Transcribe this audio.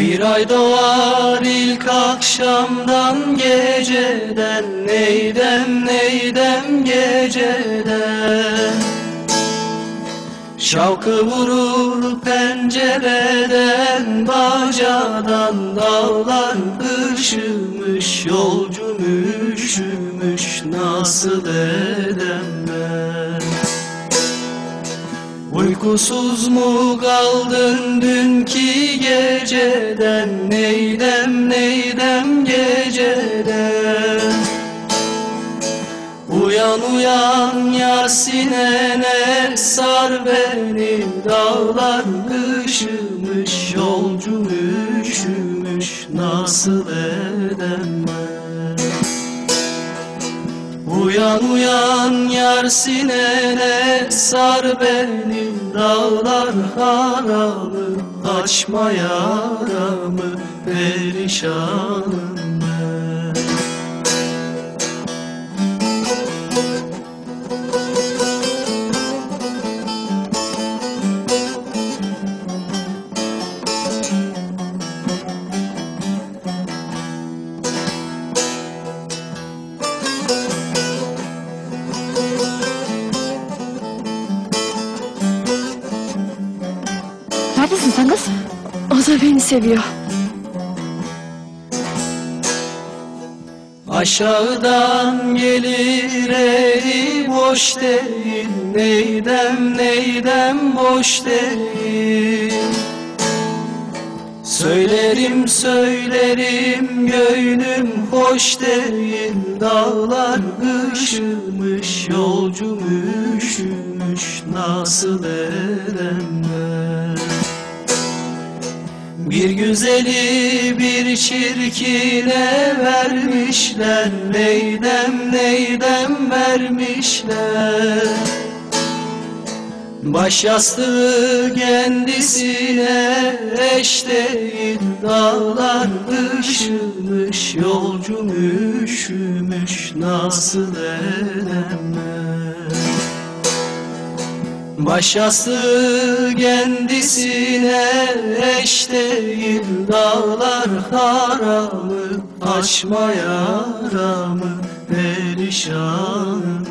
Bir ay doğar ilk akşamdan geceden. Neydem neydem geceden? Şavkı vurur pencereden Bacadan dağlar üşümüş Yolcum üşümüş nasıl edem Uykusuz mu kaldın dünkü geceden? Neydem neydem geceden? Uyan uyan yar sinene sar beni Dağlar üşümüş yolcum üşümüş Nasıl edem ben Uyan uyan yar sinene sar beni Dağlar haramı açma yaramı Perişanım Neredesin sen kız? O da beni seviyor. Aşağıdan gelir eli boş değil Neydem neydem boş değil Söylerim söylerim gönlüm hoş değil Dağlar üşümüş yolcum üşümüş Nasıl edem ben bir güzeli bir çirkine vermişler Neydem neydem vermişler. Baş yastığı kendisine eş değil Dağlar üşümüş yolcum üşümüş Nasıl edem ben Baş yastığı kendisine eş değil Dağlar haramı açma yaramı Perişanım